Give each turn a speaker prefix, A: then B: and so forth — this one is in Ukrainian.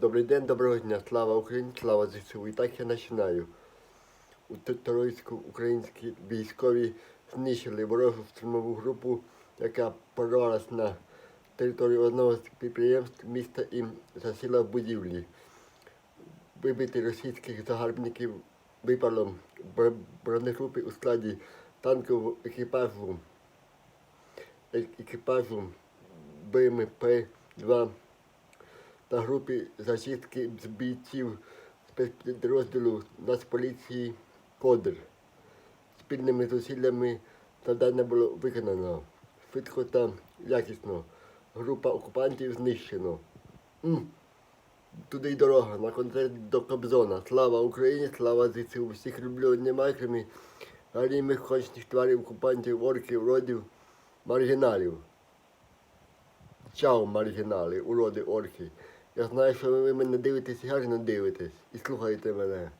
A: Добрий день, доброго дня, слава Україні, слава ЗСУ. І так я починаю. У Троїцьку українські військові знищили ворожу штурмову групу, яка порвалась на територію одного з підприємств міста і засіла в будівлі. Вибити російських загарбників випало бр- бронегрупи у складі танкового екіпажу, е- екіпажу БМП-2 та групі зачистки бійців спецпідрозділу Нацполіції Кодр. Спільними зусиллями завдання було виконано. Швидко та якісно. Група окупантів знищено. М. Туди й дорога, на концерт до Кобзона. Слава Україні, слава ЗСУ. Всіх люблю, немає крім галімих кончних тварів, окупантів, орків, родів, маргіналів. Чао, маргінали, уроди, орки. Я знаю, що ви мене дивитесь гарно дивитесь і слухаєте мене.